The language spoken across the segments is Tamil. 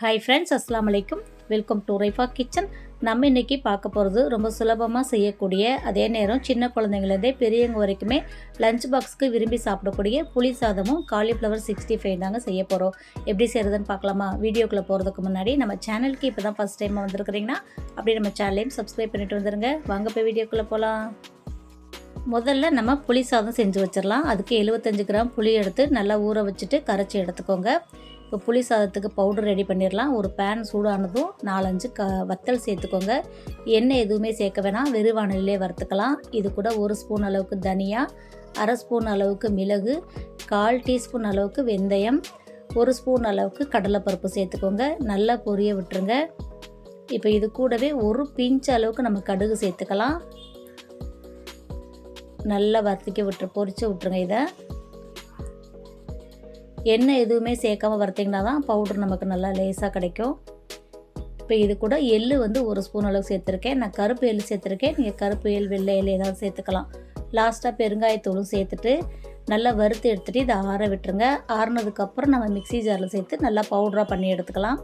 ஹாய் ஃப்ரெண்ட்ஸ் அஸ்லாம் அலைக்கும் வெல்கம் டு ரைஃபா கிச்சன் நம்ம இன்றைக்கி பார்க்க போகிறது ரொம்ப சுலபமாக செய்யக்கூடிய அதே நேரம் சின்ன குழந்தைங்கலேருந்தே பெரியவங்க வரைக்குமே லஞ்ச் பாக்ஸ்க்கு விரும்பி சாப்பிடக்கூடிய புளி சாதமும் காலிஃப்ளவர் சிக்ஸ்டி ஃபைவ் தாங்க செய்ய போகிறோம் எப்படி செய்கிறதுன்னு பார்க்கலாமா? வீடியோக்குள்ளே போகிறதுக்கு முன்னாடி நம்ம சேனலுக்கு இப்போ தான் ஃபஸ்ட் டைம் வந்திருக்கிறீங்கன்னா அப்படியே நம்ம சேனலையும் சப்ஸ்கிரைப் பண்ணிட்டு வந்துருங்க. வாங்க போய் வீடியோக்குள்ளே போகலாம் முதல்ல நம்ம புளி சாதம் செஞ்சு வச்சிடலாம். அதுக்கு 75 கிராம் புளி எடுத்து நல்லா ஊற வச்சுட்டு கரைச்சி எடுத்துக்கோங்க. இப்போ புளி சாதத்துக்கு பவுடர் ரெடி பண்ணிடலாம். ஒரு பேன் சூடானதும் நாலஞ்சு க வத்தல் சேர்த்துக்கோங்க. எண்ணெய் எதுவுமே சேர்க்க வேணாம். வெறுவானிலே வறுத்துக்கலாம். இது கூட ஒரு ஸ்பூன் அளவுக்கு தனியா அரை ஸ்பூன் அளவுக்கு மிளகு கால் டீஸ்பூன் அளவுக்கு வெந்தயம் ஒரு ஸ்பூன் அளவுக்கு கடலைப்பருப்பு சேர்த்துக்கோங்க. நல்லா பொரிய விட்டுருங்க. இப்போ இது கூடவே ஒரு பிஞ்ச் அளவுக்கு நம்ம கடுகு சேர்த்துக்கலாம். நல்லா வறுத்திக்க விட்டு பொரித்து விட்ருங்க இதை. எண்ணெய் எதுவுமே சேர்க்காம வறுத்திங்கன்னா தான் பவுடர் நமக்கு நல்லா லேசாக கிடைக்கும். இப்போ இது கூட எள்ளு வந்து ஒரு ஸ்பூன் அளவு சேர்த்துருக்கேன். நான் கருப்பு எள் சேர்த்துருக்கேன். நீங்கள் கருப்பு எள் வெள்ளை எள் ஏதாவது சேர்த்துக்கலாம். லாஸ்ட்டாக பெருங்காயத்தூளும் சேர்த்துட்டு நல்லா வறுத்து எடுத்துகிட்டு இதை ஆற விட்டுருங்க. ஆறுனதுக்கப்புறம் நம்ம மிக்ஸி ஜாரில் சேர்த்து நல்லா பவுடராக பண்ணி எடுத்துக்கலாம்.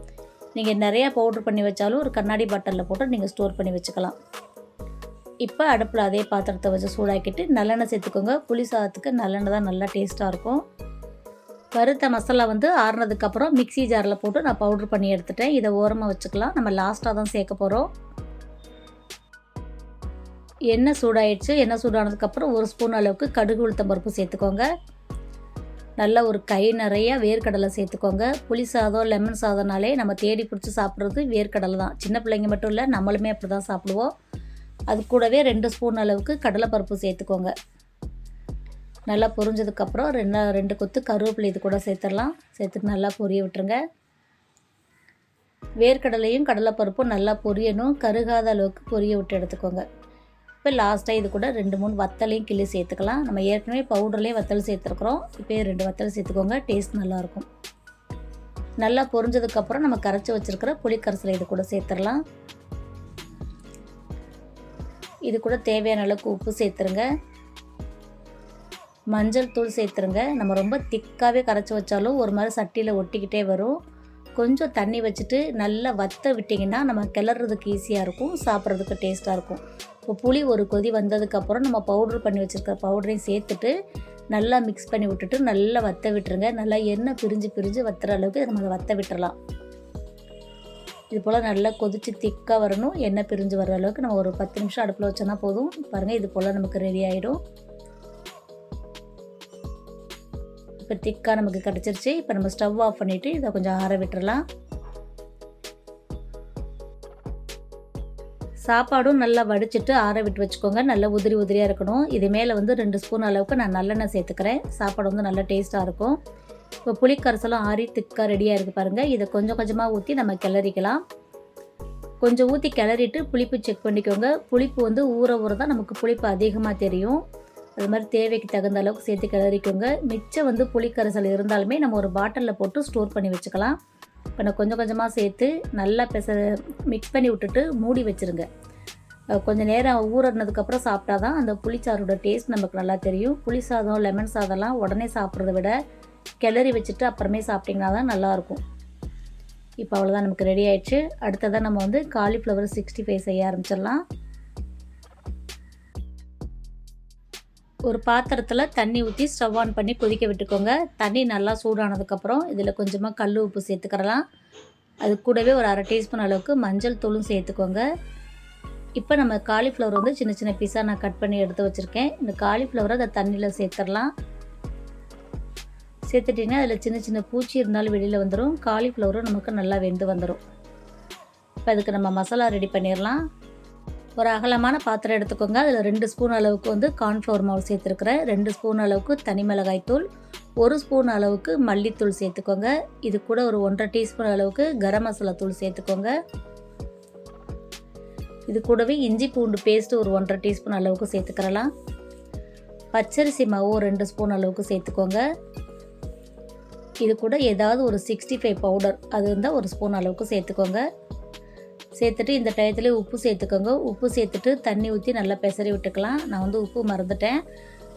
நீங்கள் நிறையா பவுட்ரு பண்ணி வச்சாலும் ஒரு கண்ணாடி பாட்டிலில் போட்டு நீங்கள் ஸ்டோர் பண்ணி வச்சுக்கலாம். இப்போ அடுப்பில் அதே பாத்திரத்தை வச்சு சூடாக்கிட்டு நல்லெண்ணெய் சேர்த்துக்கோங்க. புளி சாதத்துக்கு நல்லெண்ணெய் தான் நல்லா டேஸ்ட்டாக இருக்கும். வறுத்த மசாலா வந்து ஆறுனதுக்கப்புறம் மிக்சி ஜாரில் போட்டு நான் பவுட்ரு பண்ணி எடுத்துட்டேன். இதை ஓரமாக வச்சுக்கலாம். நம்ம லாஸ்ட்டாக தான் சேர்க்க போகிறோம் எண்ணெய் சூடாயிடுச்சு. எண்ணெய் சூடானதுக்கப்புறம் ஒரு ஸ்பூன் அளவுக்கு கடுகு உளுத்தம் பருப்பு சேர்த்துக்கோங்க. நல்லா ஒரு கை நிறைய வேர்க்கடலை சேர்த்துக்கோங்க. புளி சாதம் லெமன் சாதம்னாலே நம்ம தேடி பிடிச்சி சாப்பிட்றது வேர்க்கடலை தான். சின்ன பிள்ளைங்க மட்டும் இல்லை நம்மளுமே அப்படி தான் சாப்பிடுவோம். அது கூடவே ரெண்டு ஸ்பூன் அளவுக்கு கடலைப்பருப்பு சேர்த்துக்கோங்க. நல்லா பொரிஞ்சதுக்கப்புறம் ரெண்டு ரெண்டு கொத்து கருவேப்பிலை இது கூட சேர்த்துடலாம். சேர்த்துட்டு நல்லா பொரிய விட்டுருங்க. வேர்க்கடலையும் கடலைப்பருப்பும் நல்லா பொரியணும். கருகாத அளவுக்கு பொரிய விட்டு எடுத்துக்கோங்க. இப்போ லாஸ்ட்டாக இது கூட ரெண்டு மூணு வத்தலையும் கிள்ளி சேர்த்துக்கலாம். நம்ம ஏற்கனவே பவுடர்லேயே வத்தல் சேர்த்துருக்குறோம். இப்போ ரெண்டு வத்தல் சேர்த்துக்கோங்க. டேஸ்ட் நல்லாயிருக்கும். நல்லா பொரிஞ்சதுக்கப்புறம் நம்ம கரைச்சி வச்சுருக்கிற புளிக்கரைசலை இது கூட சேர்த்துடலாம். இது கூட தேவையான அளவுக்கு உப்பு சேர்த்துருங்க. மஞ்சள் தூள் சேர்த்துருங்க. நம்ம ரொம்ப திக்காகவே கரைச்சி வச்சாலும் ஒரு மாதிரி சட்டியில் ஒட்டிக்கிட்டே வரும். கொஞ்சம் தண்ணி வச்சுட்டு நல்லா வத்த விட்டிங்கன்னா நம்ம கிளறதுக்கு ஈஸியாக இருக்கும். சாப்பிட்றதுக்கு டேஸ்ட்டாக இருக்கும். இப்போ புளி ஒரு கொதி வந்ததுக்கப்புறம் நம்ம பவுட்ரு பண்ணி வச்சுருக்க பவுடரையும் சேர்த்துட்டு நல்லா மிக்ஸ் பண்ணி விட்டுட்டு நல்லா வத்த விட்டுருங்க. நல்லா எண்ணெய் பிரிஞ்சு பிரிஞ்சு வத்துற அளவுக்கு நம்ம அதை வத்த விட்டுறலாம். இது போல் நல்லா கொதித்து திக்காக வரணும். எண்ணெய் பிரிஞ்சு வர அளவுக்கு நம்ம ஒரு பத்து நிமிஷம் அடுப்பில் வச்சோன்னா போதும். பாருங்கள் இது போல் நமக்கு ரெடி ஆகிடும் இப்போ திக்காக நமக்கு கிடச்சிருச்சு. இப்போ நம்ம ஸ்டவ் ஆஃப் பண்ணிவிட்டு இதை கொஞ்சம் ஆற விட்டுறலாம். சாப்பாடும் நல்லா வடிச்சிட்டு ஆற விட்டு வச்சுக்கோங்க. நல்லா உதிரி உதிரியாக இருக்கணும். இது மேலே வந்து ரெண்டு ஸ்பூன் அளவுக்கு நான் நல்லெண்ணெய் சேர்த்துக்கிறேன். சாப்பாடு வந்து நல்லா டேஸ்ட்டாக இருக்கும். இப்போ புளிக்கரைசலும் ஆறி திக்காக ரெடியாக இருக்குது பாருங்கள் இதை கொஞ்சம் கொஞ்சமாக ஊற்றி நம்ம கிளறிக்கலாம். கொஞ்சம் ஊற்றி கிளறிட்டு புளிப்பு செக் பண்ணிக்கோங்க. புளிப்பு வந்து ஊற ஊற தான் நமக்கு புளிப்பு அதிகமாக தெரியும். அது மாதிரி தேவைக்கு தகுந்த அளவுக்கு சேர்த்து கிளறிக்கோங்க. மிச்சம் வந்து புளிக்கரைசல் இருந்தாலுமே நம்ம ஒரு பாட்டிலில் போட்டு ஸ்டோர் பண்ணி வச்சுக்கலாம். இப்போ நான் கொஞ்சம் கொஞ்சமாக சேர்த்து நல்லா பெச மிக்ஸ் பண்ணி விட்டுட்டு மூடி வச்சுருங்க. கொஞ்சம் நேரம் ஊறினதுக்கப்புறம் சாப்பிட்டா தான் அந்த புளிச்சாரோட டேஸ்ட் நமக்கு நல்லா தெரியும். புளி சாதம் லெமன் சாதம்லாம் உடனே சாப்பிட்றத விட கிளறி வச்சுட்டு அப்புறமே சாப்பிட்டிங்கன்னா தான் நல்லாயிருக்கும் இப்போ அவ்வளோதான் நமக்கு ரெடி ஆயிடுச்சு. அடுத்ததாக நம்ம வந்து காலிஃப்ளவர் சிக்ஸ்டி ஃபைவ் செய்ய ஆரம்பிச்சிடலாம். ஒரு பாத்திரத்தில் தண்ணி ஊற்றி ஸ்டவ் ஆன் பண்ணி கொதிக்க விட்டுக்கோங்க. தண்ணி நல்லா சூடானதுக்கப்புறம் இதில் கொஞ்சமாக கல் உப்பு சேர்த்துக்கிறலாம். அது கூடவே ஒரு அரை டீஸ்பூன் அளவுக்கு மஞ்சள் தூளும் சேர்த்துக்கோங்க. இப்போ நம்ம காலிஃப்ளவர் வந்து சின்ன சின்ன பீஸாக நான் கட் பண்ணி எடுத்து வச்சுருக்கேன். இந்த காலிஃப்ளவரை அதை தண்ணியில் சேர்த்துடலாம். சேர்த்துட்டிங்கன்னா அதில் சின்ன சின்ன பூச்சி இருந்தாலும் வெளியில் வந்துடும் காலிஃப்ளவரும் நமக்கு நல்லா வெந்து வந்துடும் இப்போ அதுக்கு நம்ம மசாலா ரெடி பண்ணிடலாம். ஒரு அகலமான பாத்திரம் எடுத்துக்கோங்க. அதில் ரெண்டு ஸ்பூன் அளவுக்கு வந்து கார்ன்ஃப்ளவர் மாவு சேர்த்துருக்குறேன். ரெண்டு ஸ்பூன் அளவுக்கு தனி மிளகாய் தூள். ஒரு ஸ்பூன் அளவுக்கு மல்லித்தூள் சேர்த்துக்கோங்க. இது கூட ஒரு ஒன்றரை டீஸ்பூன் அளவுக்கு கரம் மசாலா தூள் சேர்த்துக்கோங்க. இது கூடவே இஞ்சி பூண்டு பேஸ்ட்டு ஒரு ஒன்றரை டீஸ்பூன் அளவுக்கு சேர்த்துக்கிறலாம். பச்சரிசி மாவு ஒரு ரெண்டு ஸ்பூன் அளவுக்கு சேர்த்துக்கோங்க. இது கூட ஏதாவது ஒரு சிக்ஸ்டி ஃபைவ் பவுடர் அது இருந்தால் ஒரு ஸ்பூன் அளவுக்கு சேர்த்துக்கோங்க. சேர்த்துட்டு இந்த டயத்துலேயே உப்பு சேர்த்துக்கோங்க. உப்பு சேர்த்துட்டு தண்ணி ஊற்றி நல்லா பெசரி விட்டுக்கலாம். நான் வந்து உப்பு மறந்துட்டேன்.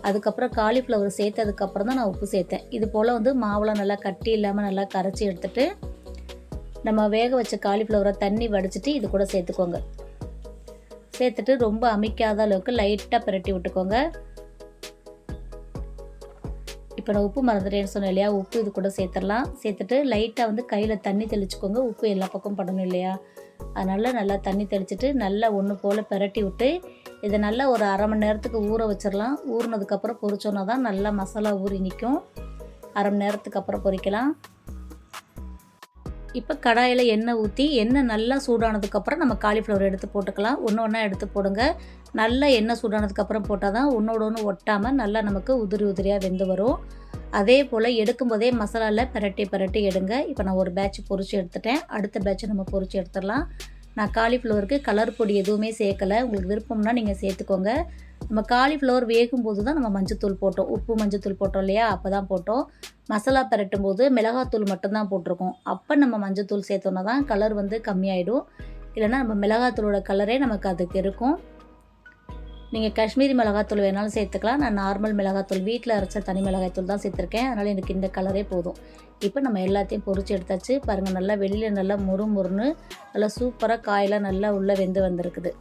அதுக்கப்புறம் காலிஃப்ளவர் சேர்த்ததுக்கப்புறம் தான் நான் உப்பு சேர்த்தேன். இது போல் வந்து மாவுலாம் நல்லா கட்டி இல்லாமல் நல்லா கரைச்சி எடுத்துட்டு நம்ம வேக வச்ச காலிஃப்ளவரை தண்ணி வடிச்சிட்டு இது கூட சேர்த்துக்கோங்க. சேர்த்துட்டு ரொம்ப அமைக்காத அளவுக்கு லைட்டாக பிரட்டி விட்டுக்கோங்க. இப்போ நான் உப்பு மறந்துட்டேன்னு சொன்னேன் இல்லையா? உப்பு இது கூட சேர்த்துடலாம். சேர்த்துட்டு லைட்டாக வந்து கையில் தண்ணி தெளிச்சுக்கோங்க. உப்பு எல்லா பக்கம் படணும் இல்லையா? அதனால் நல்லா தண்ணி தெளிச்சுட்டு நல்லா ஒன்று போல் பிரட்டி விட்டு இதை நல்லா ஒரு அரை மணி நேரத்துக்கு ஊற வச்சிடலாம். ஊறினதுக்கப்புறம் பொரிச்சோன்னா தான் நல்லா மசாலா ஊறி நிற்கும் அரை மணி நேரத்துக்கு அப்புறம் பொரிக்கலாம். இப்போ கடாயில் எண்ணெய் ஊற்றி எண்ணெய் நல்லா சூடானதுக்கப்புறம் நம்ம காலிஃப்ளவர் எடுத்து போட்டுக்கலாம். ஒன்று ஒன்றா எடுத்து போடுங்க. நல்லா எண்ணெய் சூடானதுக்கப்புறம் போட்டால் தான் ஒன்றோட ஒன்று ஒட்டாமல் நல்லா நமக்கு உதிரி உதிரியாக வெந்து வரும். அதே போல் எடுக்கும்போதே மசாலாவில் பிரட்டி பிரட்டி எடுங்க. இப்போ நான் ஒரு பேட்ச் பொறிச்சு எடுத்துட்டேன். அடுத்த பேட்சை நம்ம பொறிச்சு எடுத்துடலாம். நான் காலிஃப்ளவருக்கு கலர் பொடி எதுவுமே சேர்க்கலை. உங்களுக்கு விருப்பம்னா நீங்கள் சேர்த்துக்கோங்க. நம்ம காலிஃப்ளவர் வேகும்போது தான் நம்ம மஞ்சத்தூள் போட்டோம். உப்பு மஞ்சத்தூள் போட்டோம் இல்லையா? அப்போ தான் போட்டோம். மசாலா பரட்டும் போது மிளகாத்தூள் மட்டும்தான் போட்டிருக்கோம். அப்போ நம்ம மஞ்சத்தூள் சேர்த்தோன்னா தான் கலர் வந்து கம்மியாயிடும். இல்லைன்னா நம்ம மிளகாத்தூளோட கலரே நமக்கு அதுக்கு இருக்கும். நீங்கள் காஷ்மீரி மிளகாத்தூள் வேணாலும் சேர்த்துக்கலாம். நான் நார்மல் மிளகாத்தூள் வீட்டில் அரைச்ச தனி மிளகாய்த்தூள் தான் சேர்த்துருக்கேன். அதனால் எனக்கு இந்த கலரே போதும். இப்போ நம்ம எல்லாத்தையும் பொறிச்சு எடுத்தாச்சு. பாருங்கள் நல்லா வெளியில் நல்லா முறு முறுன்னு நல்லா சூப்பராக காயெல்லாம் நல்லா உள்ளே வெந்து வந்திருக்குது.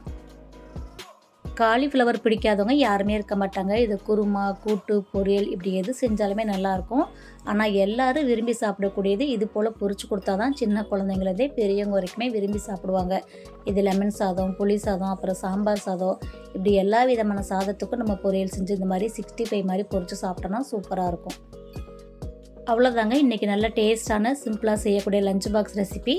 காலிஃப்ளவர் பிடிக்காதவங்க யாருமே இருக்க மாட்டாங்க. இது குருமா கூட்டு பொரியல் இப்படி எது செஞ்சாலுமே நல்லாயிருக்கும். ஆனால் எல்லாரும் விரும்பி சாப்பிடக்கூடியது இது போல் பொரிச்சு கொடுத்தா தான் சின்ன குழந்தைங்களதே பெரியவங்க வரைக்குமே விரும்பி சாப்பிடுவாங்க. இது லெமன் சாதம் புளி சாதம் அப்புறம் சாம்பார் சாதம். இப்படி எல்லா விதமான சாதத்துக்கும் நம்ம பொரியல் செஞ்சு இந்த மாதிரி சிக்ஸ்டி ஃபைவ் மாதிரி பொரிச்சு சாப்பிட்டோன்னா சூப்பராக இருக்கும். அவ்வளோதாங்க இன்றைக்கி நல்ல டேஸ்ட்டான சிம்பிளாக செய்யக்கூடிய லஞ்ச் பாக்ஸ் ரெசிபி.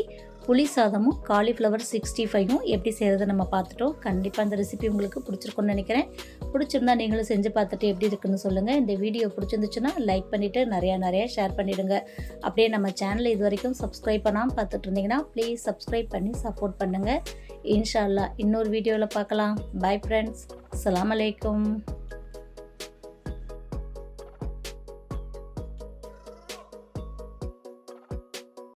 புளி சாதமும் காலிஃப்ளவர் சிக்ஸ்டி ஃபைவும் எப்படி செய்கிறது நம்ம பார்த்துட்டோம். கண்டிப்பாக அந்த ரெசிபி உங்களுக்கு பிடிச்சிருக்குன்னு நினைக்கிறேன். பிடிச்சிருந்தா நீங்களும் செஞ்சு பார்த்துட்டு எப்படி இருக்குன்னு சொல்லுங்கள் இந்த வீடியோ பிடிச்சிருந்துச்சுன்னா லைக் பண்ணிவிட்டு நிறையா நிறையா ஷேர் பண்ணிவிடுங்க அப்படியே நம்ம சேனலை இது வரைக்கும் சப்ஸ்கிரைப் பண்ணாமல் பார்த்துட்டு இருந்தீங்கன்னா ப்ளீஸ் சப்ஸ்கிரைப் பண்ணி சப்போர்ட் பண்ணுங்கள் இன்ஷால்லா இன்னொரு வீடியோவில் பார்க்கலாம். பாய் ஃப்ரெண்ட்ஸ் அலாம் அலைக்கும்